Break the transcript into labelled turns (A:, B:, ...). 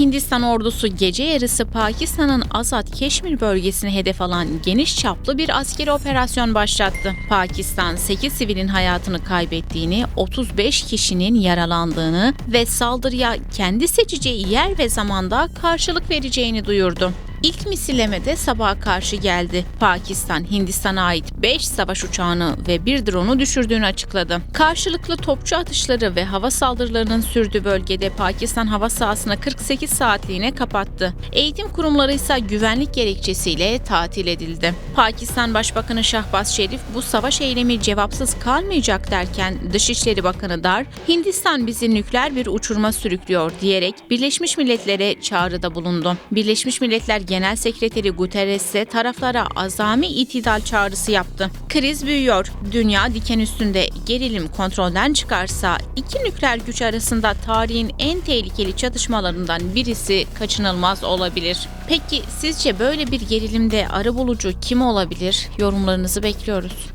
A: Hindistan ordusu gece yarısı Pakistan'ın Azad Keşmir bölgesini hedef alan geniş çaplı bir askeri operasyon başlattı. Pakistan 8 sivilin hayatını kaybettiğini, 35 kişinin yaralandığını ve saldırıya kendi seçeceği yer ve zamanda karşılık vereceğini duyurdu. İlk misilleme de sabaha karşı geldi. Pakistan, Hindistan'a ait 5 savaş uçağını ve bir drone'u düşürdüğünü açıkladı. Karşılıklı topçu atışları ve hava saldırılarının sürdüğü bölgede Pakistan hava sahasını 48 saatliğine kapattı. Eğitim kurumları ise güvenlik gerekçesiyle tatil edildi. Pakistan Başbakanı Şahbaz Şerif bu savaş eylemi cevapsız kalmayacak derken Dışişleri Bakanı Dar, Hindistan bizi nükleer bir uçurma sürüklüyor diyerek Birleşmiş Milletler'e çağrıda bulundu. Birleşmiş Milletler Genel Sekreteri Guterres ise taraflara azami itidal çağrısı yaptı. Kriz büyüyor. Dünya diken üstünde gerilim kontrolden çıkarsa iki nükleer güç arasında tarihin en tehlikeli çatışmalarından birisi kaçınılmaz olabilir. Peki sizce böyle bir gerilimde arabulucu kim olabilir? Yorumlarınızı bekliyoruz.